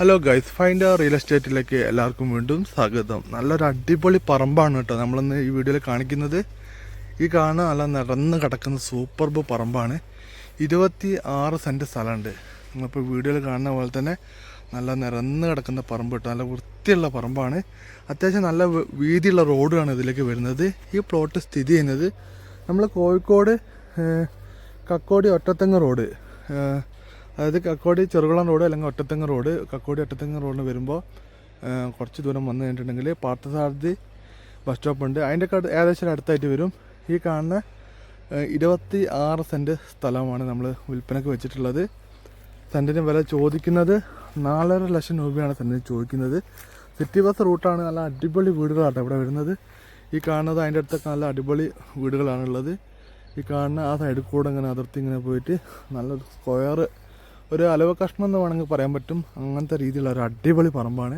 Hello guys find real എസ്റ്റേറ്റിലേക്ക് എല്ലാവർക്കും വീണ്ടും സ്വാഗതം. നല്ലൊരു അടിപൊളി പറമ്പാണ് കേട്ടോ നമ്മളിന്ന് ഈ വീഡിയോയിൽ കാണിക്കുന്നത്. ഈ കാണുന്ന നല്ല നിറന്ന് കിടക്കുന്ന സൂപ്പർബ് പറമ്പാണ്. ഇരുപത്തി ആറ് സെന്റ് സ്ഥലമുണ്ട്. നിങ്ങളിപ്പോൾ വീഡിയോയിൽ കാണുന്ന പോലെ തന്നെ നല്ല നിറന്ന് കിടക്കുന്ന പറമ്പ് കേട്ടോ. നല്ല വൃത്തിയുള്ള പറമ്പാണ്. അത്യാവശ്യം നല്ല വീതിയുള്ള റോഡാണ് ഇതിലേക്ക് വരുന്നത്. ഈ പ്ലോട്ട് സ്ഥിതി ചെയ്യുന്നത് നമ്മൾ കോഴിക്കോട് കക്കോടി ഒറ്റത്തെങ്ങ് റോഡ്. അതായത് കക്കോടി ചെറുകുളം റോഡ് അല്ലെങ്കിൽ ഒറ്റത്തെങ്ങ് റോഡ് കക്കോടി ഒറ്റത്തെങ്ങ് റോഡിന് വരുമ്പോൾ കുറച്ച് ദൂരം വന്നു കഴിഞ്ഞിട്ടുണ്ടെങ്കിൽ പാർത്ഥസാരഥി ബസ് സ്റ്റോപ്പ് ഉണ്ട്. അതിന്റെ ഏകദേശം അടുത്തായിട്ട് വരും. ഈ കാണുന്ന ഇരുപത്തി ആറ് സെന്റ് സ്ഥലമാണ് നമ്മൾ വിൽപ്പനക്ക് വെച്ചിട്ടുള്ളത്. സെന്റിന് വില ചോദിക്കുന്നത് നാലര ലക്ഷം രൂപയാണ് സെന്റിന് ചോദിക്കുന്നത്. സിറ്റി ബസ് റൂട്ടാണ് നല്ല അടിപൊളി വീടുകളാണ് ഇവിടെ വരുന്നത്. ഈ കാണുന്നത് അതിന്റെ അടുത്തൊക്കെ നല്ല അടിപൊളി വീടുകളാണുള്ളത് ഈ കാണുന്ന ആ സൈഡിൽ കൂടെ ഇങ്ങനെ അതിർത്തി ഇങ്ങനെ പോയിട്ട് നല്ലൊരു സ്ക്വയർ ഒരു അലവ കഷ്ണം എന്ന് വേണമെങ്കിൽ പറയാൻ പറ്റും. അങ്ങനത്തെ രീതിയിലുള്ള ഒരു അടിപൊളി പറമ്പാണ്.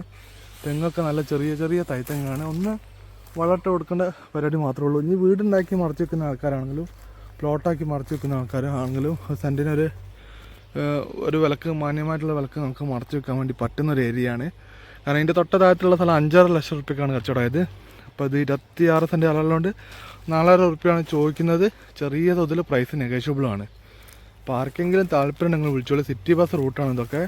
തെങ്ങൊക്കെ നല്ല ചെറിയ ചെറിയ തൈത്തെങ്ങാണ്. ഒന്ന് വളർട്ട് കൊടുക്കേണ്ട പരിപാടി മാത്രമേ ഉള്ളൂ. ഇനി വീടുണ്ടാക്കി മറച്ചു വെക്കുന്ന ആൾക്കാരാണെങ്കിലും പ്ലോട്ടാക്കി മറച്ചു വെക്കുന്ന ആൾക്കാരാണെങ്കിലും സെന്റിനൊരു ഒരു വിലക്ക് മാന്യമായിട്ടുള്ള വിലക്ക് നമുക്ക് മറച്ചു വെക്കാൻ വേണ്ടി പറ്റുന്ന ഒരു ഏരിയയാണ്. കാരണം ഇതിന്റെ തൊട്ടതായിട്ടുള്ള സ്ഥലം അഞ്ചാറ് ലക്ഷം റുപ്യക്കാണ് കച്ചവടമായത്. അപ്പോൾ ഇത് ഇരുപത്തിയാറ് സെന്റ് അളവുള്ളതുകൊണ്ട് നാലായിരം റുപ്യാണ് ചോദിക്കുന്നത്. ചെറിയ തോതിൽ പ്രൈസ് നെഗോഷ്യബിൾ ആണ്. അപ്പോൾ താല്പര്യം നിങ്ങൾ വിളിച്ചോളൂ. സിറ്റി ബസ് റൂട്ടാണ് ഇതൊക്കെ.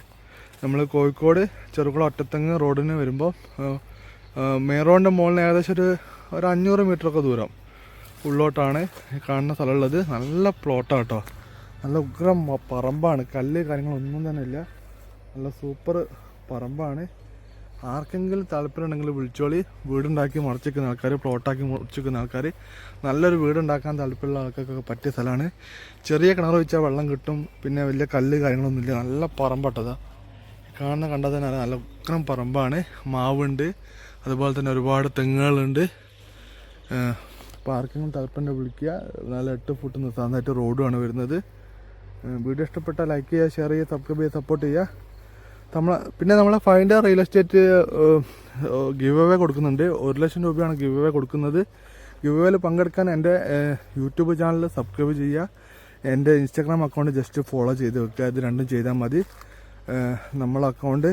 നമ്മൾ കോഴിക്കോട് ചെറുകുളം ഒറ്റത്തെങ്ങ് റോഡിന് വരുമ്പോൾ മേറോണ്ട റോഡിന്റെ മുകളിൽ ഏകദേശം ഒരു ഒരു അഞ്ഞൂറ് മീറ്ററൊക്കെ ദൂരം ഉള്ളോട്ടാണ് കാണുന്ന സ്ഥലമുള്ളത്. നല്ല പ്ലോട്ടാണ് കേട്ടോ. നല്ല ഉഗ്രം പറമ്പാണ്. കല്ല് കാര്യങ്ങളൊന്നും തന്നെ ഇല്ല. നല്ല സൂപ്പർ പറമ്പാണ്. ആർക്കെങ്കിലും താല്പര്യമുണ്ടെങ്കിൽ വിളിച്ചോളി. വീടുണ്ടാക്കി മറച്ചിരിക്കുന്ന ആൾക്കാർ പ്ലോട്ടാക്കി മറച്ചിരിക്കുന്ന ആൾക്കാർ നല്ലൊരു വീടുണ്ടാക്കാൻ താല്പര്യമുള്ള ആൾക്കാർക്കൊക്കെ പറ്റിയ സ്ഥലമാണ്. ചെറിയ കിണർ വെച്ചാൽ വെള്ളം കിട്ടും. പിന്നെ വലിയ കല്ല് കാര്യങ്ങളൊന്നുമില്ല നല്ല പറമ്പട്ടതാണ് കാണുന്ന കണ്ടാൽ തന്നെ നല്ല ഉക്രം പറമ്പാണ്. മാവുണ്ട്. അതുപോലെ തന്നെ ഒരുപാട് തെങ്ങുകളുണ്ട്. അപ്പോൾ ആർക്കെങ്കിലും താല്പര്യം വിളിക്കുക. നല്ല എട്ട് ഫുട്ട് നിർത്താനായിട്ട് റോഡുമാണ് വരുന്നത്. വീഡിയോ ഇഷ്ടപ്പെട്ടാൽ ലൈക്ക് ചെയ്യുക ഷെയർ ചെയ്യുക സബ്സ്ക്രൈബ് ചെയ്യുക സപ്പോർട്ട് ചെയ്യുക. നമ്മളെ പിന്നെ നമ്മളെ find real estate give away കൊടുക്കുന്നുണ്ട്. ഒരു ലക്ഷം രൂപയാണ് ഗിവ് അവേ കൊടുക്കുന്നത്. ഗിവ് അവേയിൽ പങ്കെടുക്കാൻ എന്റെ യൂട്യൂബ് ചാനൽ സബ്സ്ക്രൈബ് ചെയ്യുക. എന്റെ ഇൻസ്റ്റാഗ്രാം അക്കൗണ്ട് ജസ്റ്റ് ഫോളോ ചെയ്ത് വെക്കുക. ഇത് രണ്ടും ചെയ്താൽ മതി. നമ്മളെ account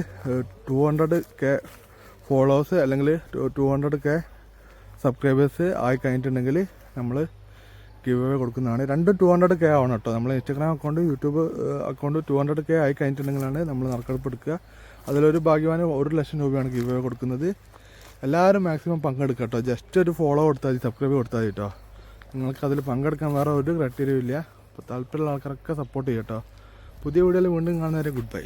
two hundred K followers അല്ലെങ്കിൽ ടു ഹൺഡ്രഡ് കെ സബ്സ്ക്രൈബേഴ്സ് ആയി കഴിഞ്ഞിട്ടുണ്ടെങ്കിൽ നമ്മൾ ഗിവ് അവേ കൊടുക്കുന്നതാണ്. രണ്ടും ടു ഹൺഡ്രഡ് കെ ആവണം കേട്ടോ നമ്മൾ Instagram account YouTube account two hundred K ആയി കഴിഞ്ഞിട്ടുണ്ടെങ്കിലാണ് നമ്മൾ നറുക്കെടുപ്പ് എടുക്കുക അതിലൊരു ഭാഗ്യവാന് ഒരു ലക്ഷം രൂപയാണ് ഗിവ് അവേ കൊടുക്കുന്നത്. എല്ലാവരും മാക്സിമം പങ്കെടുക്കുക കേട്ടോ ജസ്റ്റ് ഒരു ഫോളോ കൊടുത്താൽ മതി സബ്സ്ക്രൈബ് കൊടുത്താൽ കേട്ടോ നിങ്ങൾക്ക് അതിൽ പങ്കെടുക്കാൻ വേറെ ഒരു ക്രൈറ്റീരിയ ഇല്ല. അപ്പോൾ താല്പര്യമുള്ള ആൾക്കാരൊക്കെ സപ്പോർട്ട് ചെയ്യാം കേട്ടോ പുതിയ വീഡിയോയിൽ വീണ്ടും കാണുന്നവരെ ഗുഡ് ബൈ